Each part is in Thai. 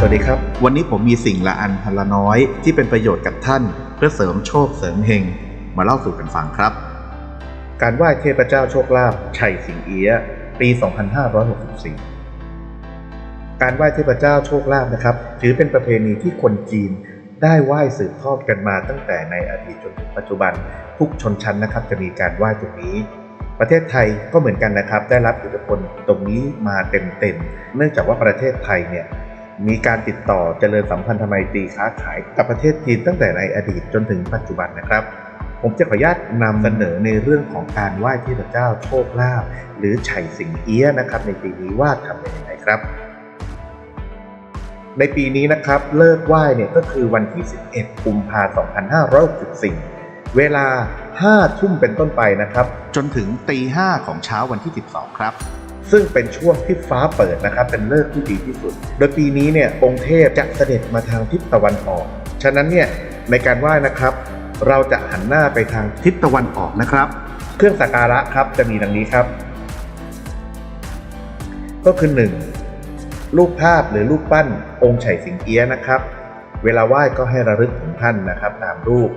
สวัสดีครับ วันนี้ผมมีสิ่งละอันพันละน้อย ที่เป็นประโยชน์กับท่าน เพื่อเสริมโชคเสริมเฮงมาเล่าสู่กันฟังครับ การไหว้เทพเจ้าโชคลาภชัยสิงเอียะปี 2564 การไหว้เทพเจ้าโชคลาภนะครับ ถือเป็นประเพณีที่คนจีนได้ไหว้สืบทอดกันมาตั้งแต่ในอดีตจนถึงปัจจุบันทุกชนชั้นนะครับ จะมีการไหว้ตรงนี้ ประเทศไทยก็เหมือนกันนะครับ ได้รับอิทธิพลตรงนี้มาเต็มๆเนื่องจากว่าประเทศไทยเนี่ย มีการติดต่อเจริญสัมพันธไมตรีค้าขายกับประเทศจีนตั้งแต่ในอดีตจนถึงปัจจุบันนะครับ ผมจะขออนุญาตนำเสนอในเรื่องของการไหว้เทพเจ้าโชคลาภหรือไฉสิงเอี้ยนะครับ ในปีนี้ว่าทำเป็นยังไงครับ ในปีนี้นะครับเลิกไหว้เนี่ยก็คือวันที่ 11 กุมภาพันธ์2564เวลา5ทุ่มเป็นต้นไปนะครับ จนถึงตี5ของเช้าวันที่ 12 ครับ ซึ่งเป็นช่วงที่ฟ้าเปิดนะครับเป็นเลิกษ์ที่ดีที่สุด โดยปีนี้เนี่ยองค์เทพจะเสด็จมาทางทิศตะวันออก ฉะนั้นเนี่ยในการไหว้นะครับ เราจะหันหน้าไปทางทิศตะวันออกนะครับ เครื่องสักการะครับจะมีดังนี้ครับ ก็คือ 1. รูปภาพหรือรูปปั้นองค์ไฉสิงเอี้ยนะครับ เวลาไหว้ก็ให้ระลึกถึงท่านนะครับตามรูป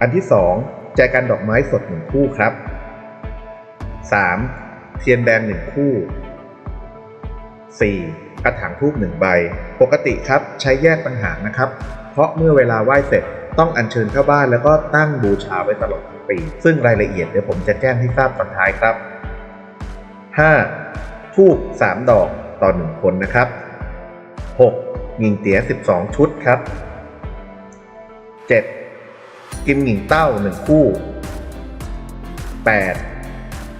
อันที่ 2 แจกันดอกไม้สดหนึ่งคู่ครับ 3. เทียนแดงหนึ่งคู่ 4. กระถางทูบหนึ่งใบ ปกติครับใช้แยกปัญหานะครับ เพราะเมื่อเวลาไหว้เสร็จต้องอัญเชิญเข้าบ้านแล้วก็ตั้งบูชาไว้ตลอดทั้งปี ซึ่งรายละเอียดเดี๋ยวผมจะแจ้งให้ทราบตอนท้ายครับ 5. ทูบ3 ดอกต่อ 1 คนนะครับ 6. หญิงเตี๋ย 12 ชุดครับ 7. กิมหญิงเต้า 1 คู่ 8.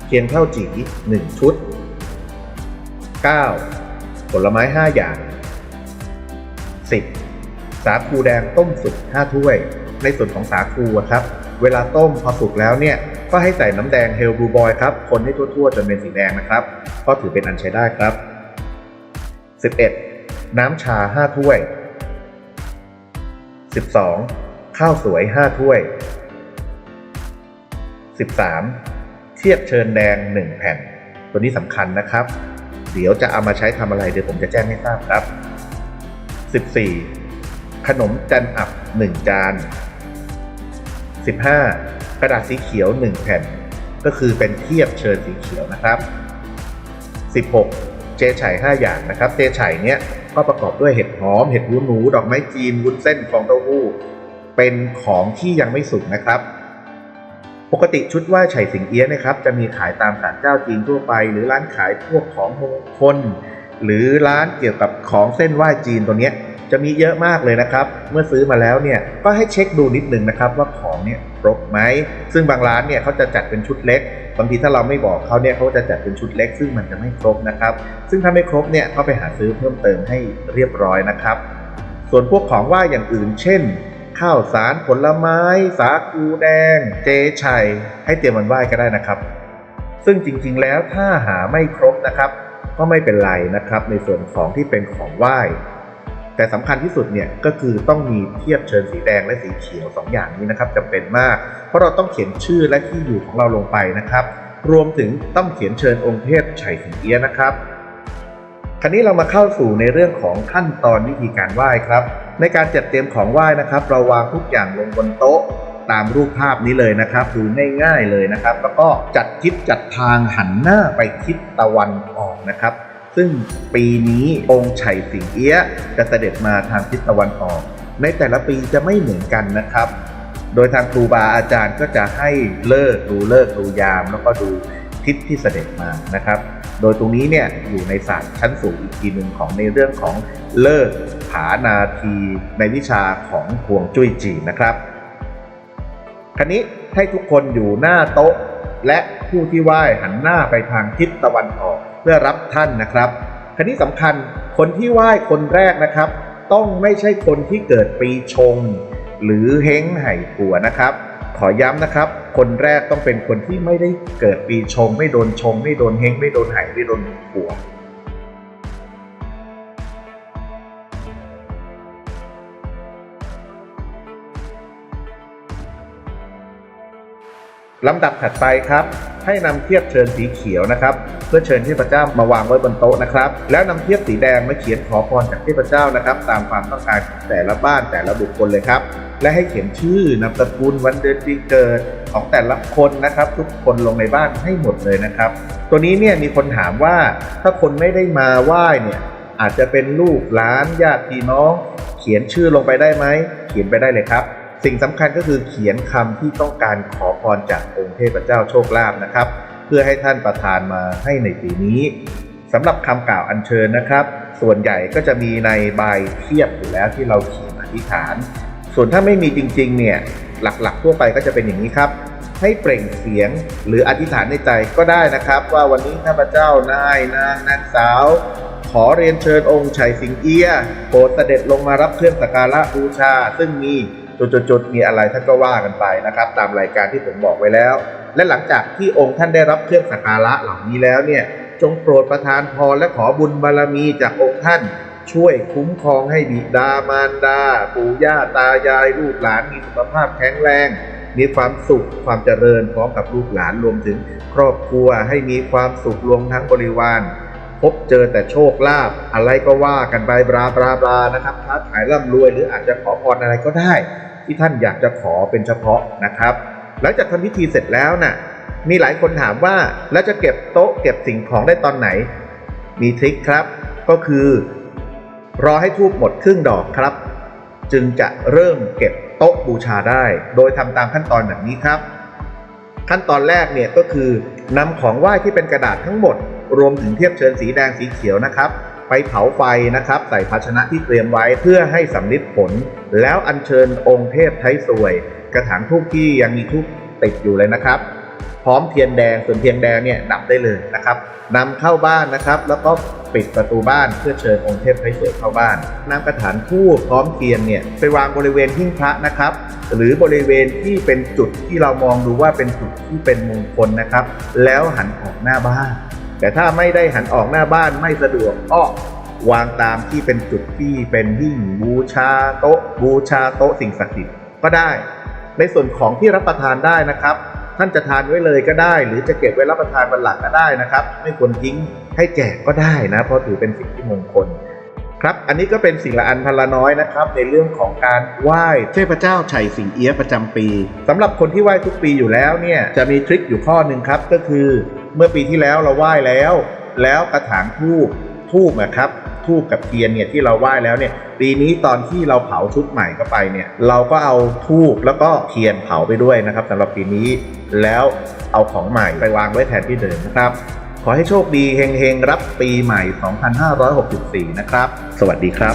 เทียนเท่าจี 1 ชุด 9. ผลไม้ 5 อย่าง 10. สาคูแดงต้มสุก5ถ้วย ในส่วนของสาคูครับ เวลาต้มพอสุกแล้วเนี่ย ก็ให้ใส่น้ำแดงเฮลบลูบอยครับ คนให้ทั่วๆ จนเป็นสีแดงนะครับ ก็ถือเป็นอันใช้ได้ครับ 11. น้ำชา 5 ถ้วย 12. ข้าวสวย 5 ถ้วย 13. เทียบเชิญแดง 1 แผ่น ตัวนี้สำคัญนะครับ เดี๋ยวจะเอามาใช้ทำอะไรเดี๋ยวผมจะแจ้งให้ทราบครับ 14. ขนมจันอับ 1 จาน 15. กระดาษสีเขียว 1 แผ่น ก็คือเป็นเทียบเชิญสีเขียวนะครับ 16. เจไฉ5อย่างนะครับ เจไฉเนี้ยก็ประกอบด้วยเห็ดหอม เห็ดหูหนู ดอกไม้จีน วุ้นเส้นฟองเต้าหู้ เป็นของที่ยังไม่สุกนะครับ ปกติชุดไหว้ไฉสิงเอี้ยะนะครับจะมีขายตามศาลเจ้าจีนทั่วไป หรือร้านขายพวกของมงคล หรือร้านเกี่ยวกับของเส้นไหว้จีนตัวเนี้ยจะมีเยอะมากเลยนะครับ เมื่อซื้อมาแล้วเนี่ยก็ให้เช็คดูนิดนึงนะครับว่าของเนี่ยครบไหม ซึ่งบางร้านเนี่ยเขาจะจัดเป็นชุดเล็ก บางทีถ้าเราไม่บอกเขาเนี่ยเขาจะจัดเป็นชุดเล็ก ซึ่งมันจะไม่ครบนะครับ ซึ่งถ้าไม่ครบเนี่ยก็ไปหาซื้อเพิ่มเติมให้เรียบร้อยนะครับ ส่วนพวกของไหว้อย่างอื่น เช่น ข้าวสารผลไม้ สาคูแดง เจชัย ให้เตรียมวันไหว้ก็ได้นะครับ ซึ่งจริงๆแล้วถ้าหาไม่ครบนะครับ ก็ไม่เป็นไรนะครับ ในส่วนของที่เป็นของไหว้ แต่สำคัญที่สุดเนี่ยก็คือต้องมีเทียบเชิญสีแดงและสีเขียวสองอย่างนี้นะครับจำเป็นมาก เพราะเราต้องเขียนชื่อและที่อยู่ของเราลงไปนะครับ รวมถึงต้องเขียนเชิญองค์เทพไฉสิงเอี้ยนะครับคราวนี้เรามาเข้าสู่ในเรื่องของขั้นตอนวิธีการไหว้ครับ ในการจัดเตรียมของไหว้นะครับ เราวางทุกอย่างลงบนโต๊ะตามรูปภาพนี้เลยนะครับดูง่ายๆเลยนะครับ แล้วก็จัดทิศจัดทางหันหน้าไปทิศตะวันออกนะครับ ซึ่งปีนี้องค์ไฉสิงเอี้ยจะเสด็จมาทางทิศตะวันออก ในแต่ละปีจะไม่เหมือนกันนะครับ โดยทางครูบาอาจารย์ก็จะให้เลิกดูเลิกดูยาม แล้วก็ดูทิศที่เสด็จมานะครับ โดยตรงนี้เนี่ยอยู่ในศาสตร์ชั้นสูงอีกทีหนึ่งของในเรื่องของเลิกผานาทีในวิชาของฮวงจุ้ยจีนนะครับคราวนี้ให้ทุกคนอยู่หน้าโต๊ะ และผู้ที่ไหว้หันหน้าไปทางทิศตะวันออกเพื่อรับท่านนะครับคราวนี้สำคัญคนที่ไหว้คนแรกนะครับ ต้องไม่ใช่คนที่เกิดปีชง หรือเฮงไห่ปัวนะครับ ขอย้ำนะครับ คนแรกต้องเป็นคนที่ไม่ได้เกิดปีชง ไม่โดนชง ไม่โดนเฮงไม่โดนไห่ไม่โดนปัวลำดับถัดไปครับ ให้นำเทียบเชิญสีเขียวนะครับ เพื่อเชิญเทพเจ้ามาวางไว้บนโต๊ะนะครับ แล้วนำเทียบสีแดงมาเขียนขอพรจากเทพเจ้านะครับ ตามความต้องการของแต่ละบ้านแต่ละบุคคลเลยครับ และให้เขียนชื่อนามสกุลวันเดือนปีเกิดของแต่ละคนนะครับ ทุกคนลงในบ้านให้หมดเลยนะครับ ตัวนี้เนี่ยมีคนถามว่าถ้าคนไม่ได้มาไหว้เนี่ยอาจจะเป็นลูกหลานญาติพี่น้อง เขียนชื่อลงไปได้ไหมเขียนไปได้เลยครับ สิ่งสำคัญก็คือเขียนคำที่ต้องการขอพรจากองค์เทพเจ้าโชคลาภนะครับ เพื่อให้ท่านประทานมาให้ในปีนี้สำหรับคำกล่าวอัญเชิญนะครับ ส่วนใหญ่ก็จะมีในใบเทียบอยู่แล้วที่เราเขียนอธิษฐาน ส่วนถ้าไม่มีจริงๆเนี่ยหลักๆ ทั่วไปก็จะเป็นอย่างนี้ครับ ให้เปล่งเสียงหรืออธิษฐานในใจก็ได้นะครับ ว่าวันนี้ข้าพเจ้านายนางนางสาวขอเรียนเชิญองค์ชัยสิงเอียโปรดเสด็จลงมารับเครื่องสักการะบูชา ซึ่งมี จุดๆมีอะไรท่านก็ว่ากันไปนะครับ ตามรายการที่ผมบอกไว้แล้ว และหลังจากที่องค์ท่านได้รับเครื่องสักการะเหล่านี้แล้วเนี่ยจงโปรดประทานพรและขอบุญบารมีจากองค์ท่าน ช่วยคุ้มครองให้บิดามารดา ปู่ย่าตายายลูกหลานมีสุขภาพแข็งแรง มีความสุขความเจริญพร้อมกับลูกหลานรวมถึงครอบครัวให้มีความสุขรวมทั้งบริวาร พบเจอแต่โชคลาภอะไรก็ว่ากันไปบลาบลาบลานะครับค้าขายร่ำรวยหรืออาจจะขอพรอะไรก็ได้ ที่ท่านอยากจะขอเป็นเฉพาะนะครับ หลังจากทำพิธีเสร็จแล้วน่ะมีหลายคนถามว่าแล้วจะเก็บโต๊ะเก็บสิ่งของได้ตอนไหน มีทริคครับ ก็คือ รอให้ทูบหมดครึ่งดอกครับ จึงจะเริ่มเก็บโต๊ะบูชาได้ โดยทำตามขั้นตอนแบบนี้ครับ ขั้นตอนแรกเนี่ยก็คือนำของไหว้ที่เป็นกระดาษทั้งหมด รวมถึงเทียบเชิญสีแดงสีเขียวนะครับ ไปเผาไฟนะครับ ใส่ภาชนะที่เตรียมไว้เพื่อให้สำลิดผล แล้วอัญเชิญองค์เทพไทยสวย กระถางทูบที่ยังมีทูบติดอยู่เลยนะครับ พร้อมเทียนแดงส่วนเทียนแดงเนี่ยดับได้เลยนะครับนำเข้าบ้านนะครับ แล้วก็ปิดประตูบ้านเพื่อเชิญองค์เทพไทยสวยเข้าบ้านนำกระถางทูบพร้อมเทียนเนี่ยไปวางบริเวณหิ้งพระนะครับ หรือบริเวณที่เป็นจุดที่เรามองดูว่าเป็นจุดที่เป็นมงคลนะครับ แล้วหันออกหน้าบ้าน แต่ถ้าไม่ได้หันออกหน้าบ้านไม่สะดวกก็วางตามที่เป็นจุดที่เป็นหิ้งบูชาโต๊ะบูชาโต๊ะสิ่งศักดิ์สิทธิ์ก็ได้ ในส่วนของที่รับประทานได้นะครับ ท่านจะทานไว้เลยก็ได้ หรือจะเก็บไว้รับประทานวันหลังก็ได้นะครับ ไม่ควรทิ้งให้แจกก็ได้นะ เพราะถือเป็นสิ่งที่มงคลครับอันนี้ก็เป็นสิ่งละอันพันละน้อยนะครับ ในเรื่องของการไหว้เทพเจ้าไฉสิงเอี้ยะประจำปีสำหรับคนที่ไหว้ทุกปีอยู่แล้วเนี่ยจะมีทริคอยู่ข้อหนึ่งครับก็คือ เมื่อปีที่แล้วเราไหว้แล้ว แล้วกระถางทูบทูบนะครับทูบกับเทียนเนี่ยที่เราไหว้แล้วเนี่ยปีนี้ตอนที่เราเผาชุดใหม่เข้าไปเนี่ยเราก็เอาทูบแล้วก็เทียนเผาไปด้วยนะครับสำหรับปีนี้แล้วเอาของใหม่ไปวางไว้แทนที่เดิมนะครับ ขอให้โชคดีเฮงๆรับปีใหม่ 2564 นะครับ สวัสดีครับ